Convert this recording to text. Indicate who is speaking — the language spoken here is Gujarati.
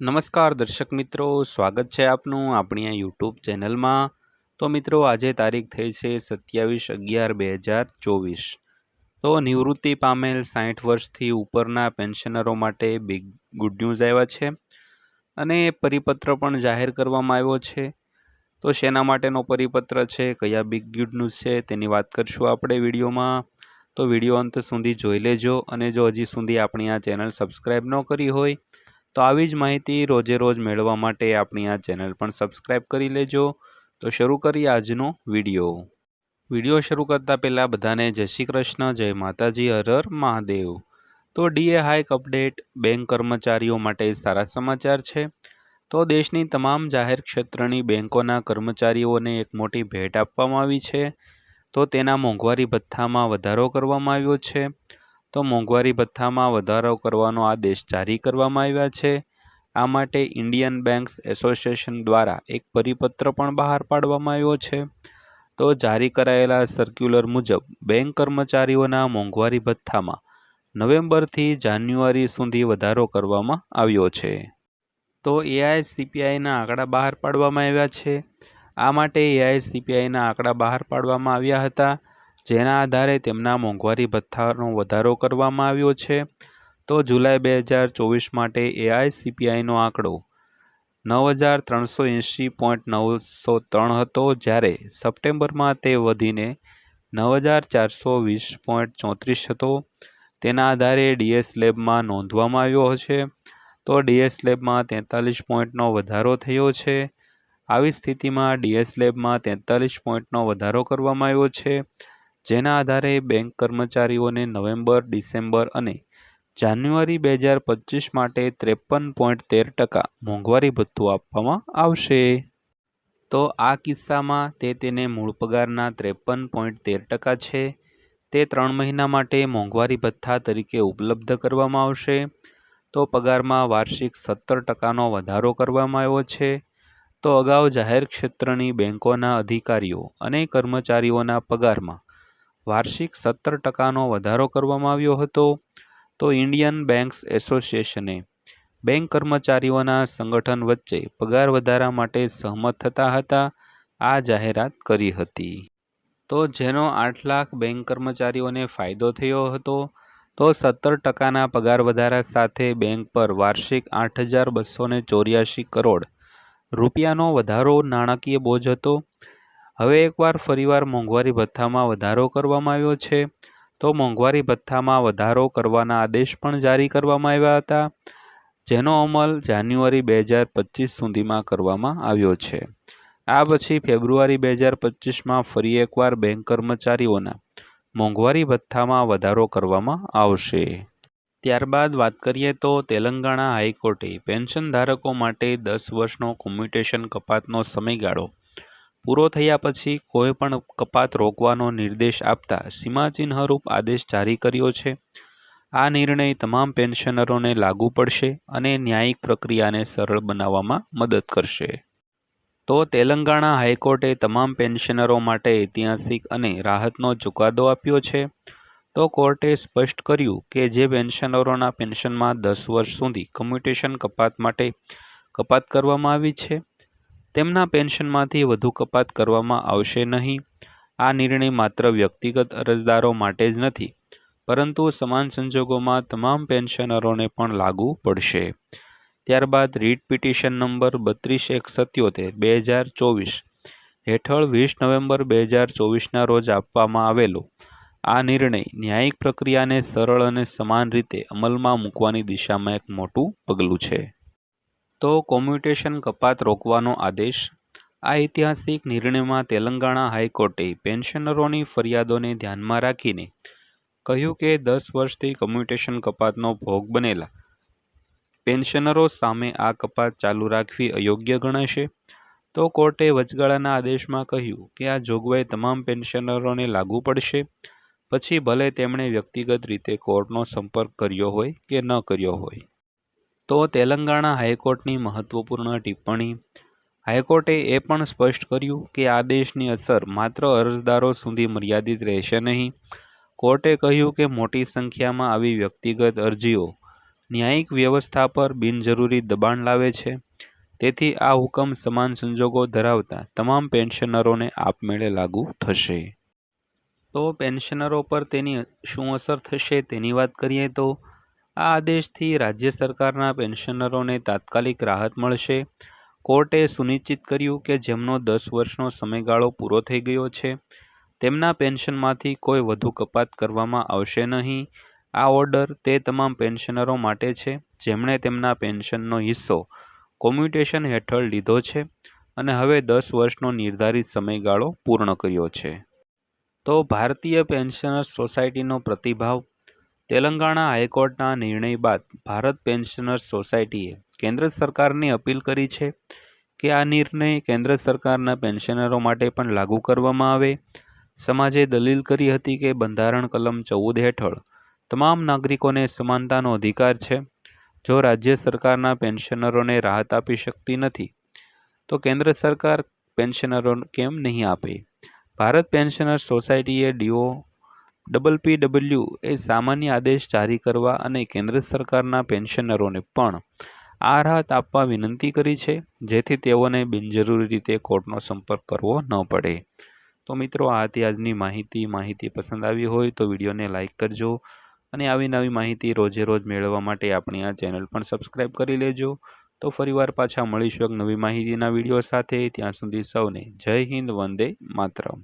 Speaker 1: નમસ્કાર દર્શક મિત્રો, સ્વાગત છે આપનું આપણી આ યુટ્યુબ ચેનલમાં. તો મિત્રો, આજે તારીખ થઈ છે સત્યાવીસ અગિયાર બે હજાર ચોવીસ. તો નિવૃત્તિ પામેલ સાઠ વર્ષથી ઉપરના પેન્શનરો માટે બિગ ગુડ ન્યૂઝ આવ્યા છે. અને પરિપત્ર પણ જાહેર કરવામાં આવ્યો છે. તો શેના માટેનો પરિપત્ર છે, કયા બિગ ગુડ ન્યૂઝ છે, તેની વાત કરશું આપણે વિડીયોમાં. તો વીડિયો અંત સુધી જોઈ લેજો અને જો હજી સુધી આપણી આ ચેનલ સબસ્ક્રાઈબ ન કરી હોય તો આવી જ માહિતી રોજે રોજ મેળવવા માટે આપણી આ ચેનલ પણ સબસ્ક્રાઈબ કરી લેજો. તો શરૂ કરીએ આજનો વીડિયો. વીડિયો શરૂ કરતાં પહેલાં બધાને જય શ્રી કૃષ્ણ, જય માતાજી, હર હર મહાદેવ. તો ડીએ હાઇક અપડેટ, બેંક કર્મચારીઓ માટે સારા સમાચાર છે. તો દેશની તમામ જાહેર ક્ષેત્રની બેંકોના કર્મચારીઓને એક મોટી ભેટ આપવામાં આવી છે. તો તેના મોંઘવારી ભથ્થામાં વધારો કરવામાં આવ્યો છે. તો મોંઘવારી ભથ્થામાં વધારો કરવાનો આદેશ જારી કરવામાં આવ્યા છે. આ માટે ઇન્ડિયન બેંક્સ એસોસિએશન દ્વારા એક પરિપત્ર પણ બહાર પાડવામાં આવ્યો છે. તો જારી કરાયેલા સર્ક્યુલર મુજબ બેંક કર્મચારીઓના મોંઘવારી ભથ્થામાં નવેમ્બરથી જાન્યુઆરી સુધી વધારો કરવામાં આવ્યો છે. તો એઆઈસીપીઆઈના આંકડા બહાર પાડવામાં આવ્યા છે. આ માટે એઆઈસીપીઆઈના આંકડા બહાર પાડવામાં આવ્યા હતા. જેના આધારે તેમના મોંઘવારી ભથ્થાનો વધારો કરવામાં આવ્યો છે. તો જુલાઈ બે હજાર ચોવીસ માટે એઆઈસીપીઆઈનો આંકડો નવ હજાર ત્રણસો એંશી પોઈન્ટ નવસો ત્રણ હતો, જ્યારે સપ્ટેમ્બરમાં તે વધીને નવ હજાર ચારસો વીસ પોઈન્ટ ચોત્રીસ હતો. તેના આધારે ડીએસ લેબમાં નોંધવામાં આવ્યો છે. તો ડીએસ લેબમાં તેતાલીસ પોઈન્ટનો વધારો થયો છે. આવી સ્થિતિમાં ડીએસ લેબમાં તેતાલીસ પોઈન્ટનો વધારો કરવામાં આવ્યો છે. જેના આધારે બેંક કર્મચારીઓને નવેમ્બર, ડિસેમ્બર અને જાન્યુઆરી બે હજાર પચીસ માટે ત્રેપન પોઈન્ટ તેર ટકા મોંઘવારી ભથ્થું આપવામાં આવશે. તો આ કિસ્સામાં તે તેને મૂળ પગારના ત્રેપન પોઈન્ટ તેર ટકા છે. તે ત્રણ મહિના માટે મોંઘવારી ભથ્થા તરીકે ઉપલબ્ધ કરવામાં આવશે. તો પગારમાં વાર્ષિક સત્તર ટકાનો વધારો કરવામાં આવ્યો છે. તો અગાઉ જાહેર ક્ષેત્રની બેંકોના અધિકારીઓ અને કર્મચારીઓના પગારમાં વાર્ષિક સત્તર ટકાનો વધારો કરવામાં આવ્યો હતો. તો ઇન્ડિયન બેંક્સ એસોસિએશને બેંક કર્મચારીઓના સંગઠન વચ્ચે પગાર વધારા માટે સહમત થતા હતા, આ જાહેરાત કરી હતી. તો જેનો આઠ લાખ બેંક કર્મચારીઓને ફાયદો થયો હતો, તો સત્તર ટકાના પગાર વધારા સાથે બેંક પર વાર્ષિક આઠ હજાર બસો ચોર્યાસી કરોડ રૂપિયાનો વધારો નાણાકીય બોજ હતો. હવે એકવાર ફરીવાર મોંઘવારી ભથ્થામાં વધારો કરવામાં આવ્યો છે, તો મોંઘવારી ભથ્થામાં વધારો કરવાના આદેશ પણ જારી કરવામાં આવ્યા હતા, જેનો અમલ જાન્યુઆરી બે હજાર પચીસ સુધીમાં કરવામાં આવ્યો છે. આ પછી ફેબ્રુઆરી બે હજાર પચીસમાં ફરી એકવાર બેંક કર્મચારીઓના મોંઘવારી ભથ્થામાં વધારો કરવામાં આવશે. ત્યારબાદ વાત કરીએ તો તેલંગાણા હાઈકોર્ટે પેન્શન ધારકો માટે દસ વર્ષનો કોમ્યુટેશન કપાતનો સમયગાળો પૂરો થયા પછી કોઈપણ કપાત રોકવાનો નિર્દેશ આપતા સીમાચિહ્નરૂપ આદેશ જારી કર્યો છે. આ નિર્ણય તમામ પેન્શનરોને લાગુ પડશે અને ન્યાયિક પ્રક્રિયાને સરળ બનાવવામાં મદદ કરશે. તો તેલંગાણા હાઈકોર્ટે તમામ પેન્શનરો માટે ઐતિહાસિક અને રાહતનો ચુકાદો આપ્યો છે. તો કોર્ટે સ્પષ્ટ કર્યું કે જે પેન્શનરોના પેન્શનમાં દસ વર્ષ સુધી કમ્યુટેશન કપાત માટે કપાત કરવામાં આવી છે. તેમના પેન્શનમાંથી વધુ કપાત કરવામાં આવશે નહીં. આ નિર્ણય માત્ર વ્યક્તિગત અરજદારો માટે જ નથી, પરંતુ સમાન સંજોગોમાં તમામ પેન્શનરોને પણ લાગુ પડશે. ત્યારબાદ રીટ પિટિશન નંબર બત્રીસ એક સત્યોતેર બે હજાર ચોવીસ હેઠળ વીસ નવેમ્બર બે હજાર ચોવીસના રોજ આપવામાં આવેલો. આ નિર્ણય ન્યાયિક પ્રક્રિયાને સરળ અને સમાન રીતે અમલમાં મૂકવાની દિશામાં એક મોટું પગલું છે. તો કોમ્યુટેશન કપાત રોકવાનો આદેશ. આ ઐતિહાસિક નિર્ણયમાં તેલંગાણા હાઈકોર્ટે પેન્શનરોની ફરિયાદોને ધ્યાનમાં રાખીને કહ્યું કે દસ વર્ષથી કોમ્યુટેશન કપાતનો ભોગ બનેલા પેન્શનરો સામે આ કપાત ચાલુ રાખવી અયોગ્ય ગણાશે. તો કોર્ટે વચગાળાના આદેશમાં કહ્યું કે આ જોગવાઈ તમામ પેન્શનરોને લાગુ પડશે. પછી ભલે તેમણે વ્યક્તિગત રીતે કોર્ટનો સંપર્ક કર્યો હોય કે ન કર્યો હોય. તો તેલંગાણા હાઈકોર્ટની મહત્વપૂર્ણ ટિપ્પણી. હાઈકોર્ટે એ પણ સ્પષ્ટ કર્યું કે આદેશની અસર માત્ર અરજદારો સુધી મર્યાદિત રહેશે નહીં. કોર્ટે કહ્યું કે મોટી સંખ્યામાં આવી વ્યક્તિગત અરજીઓ ન્યાયિક વ્યવસ્થા પર બિનજરૂરી દબાણ લાવે છે. તેથી આ હુકમ સમાન સંજોગો ધરાવતા તમામ પેન્શનરોને આપમેળે લાગુ થશે. તો પેન્શનરો પર તેની શું અસર થશે તેની વાત કરીએ તો આ આદેશથી રાજ્ય સરકારના પેન્શનરોને તાત્કાલિક રાહત મળશે. કોર્ટે સુનિશ્ચિત કર્યું કે જેમનો દસ વર્ષનો સમયગાળો પૂરો થઈ ગયો છે, તેમના પેન્શનમાંથી કોઈ વધુ કપાત કરવામાં આવશે નહીં. આ ઓર્ડર તે તમામ પેન્શનરો માટે છે, જેમણે તેમના પેન્શનનો હિસ્સો કોમ્યુટેશન હેઠળ લીધો છે અને હવે દસ વર્ષનો નિર્ધારિત સમયગાળો પૂર્ણ કર્યો છે. તો ભારતીય પેન્શનર્સ સોસાયટીનો પ્રતિભાવ તેલંગાણા હાઈકોર્ટના નિર્ણય બાદ ભારત પેન્શનર્સ સોસાયટીએ કેન્દ્ર સરકારની અપીલ કરી છે કે આ નિર્ણય કેન્દ્ર સરકારના પેન્શનરો માટે પણ લાગુ કરવામાં આવે. સમાજે દલીલ કરી હતી કે બંધારણ કલમ ચૌદ હેઠળ તમામ નાગરિકોને સમાનતાનો અધિકાર છે. જો રાજ્ય સરકારના પેન્શનરોને રાહત આપી શકતી નથી, તો કેન્દ્ર સરકાર પેન્શનરો કેમ નહીં આપે? ભારત પેન્શનર્સ સોસાયટીએ ડીઓ ડબલ પી ડબલ્યુ એ સામાન્ય આદેશ જારી કરવા અને કેન્દ્ર સરકારના પેન્શનરોને પણ આ રાહત આપવા વિનંતી કરી છે, જેથી તેઓને બિનજરૂરી રીતે કોર્ટનો સંપર્ક કરવો ન પડે. તો મિત્રો, આ હતી આજની માહિતી. માહિતી પસંદ આવી હોય તો વિડીયોને લાઇક કરજો અને આવી નવી માહિતી રોજે રોજ મેળવવા માટે આપણી આ ચેનલ પણ સબસ્ક્રાઈબ કરી લેજો. તો ફરીવાર પાછા મળીશું એક નવી માહિતીના વીડિયો સાથે. ત્યાં સુધી સૌને જય હિન્દ, વંદે માતરમ.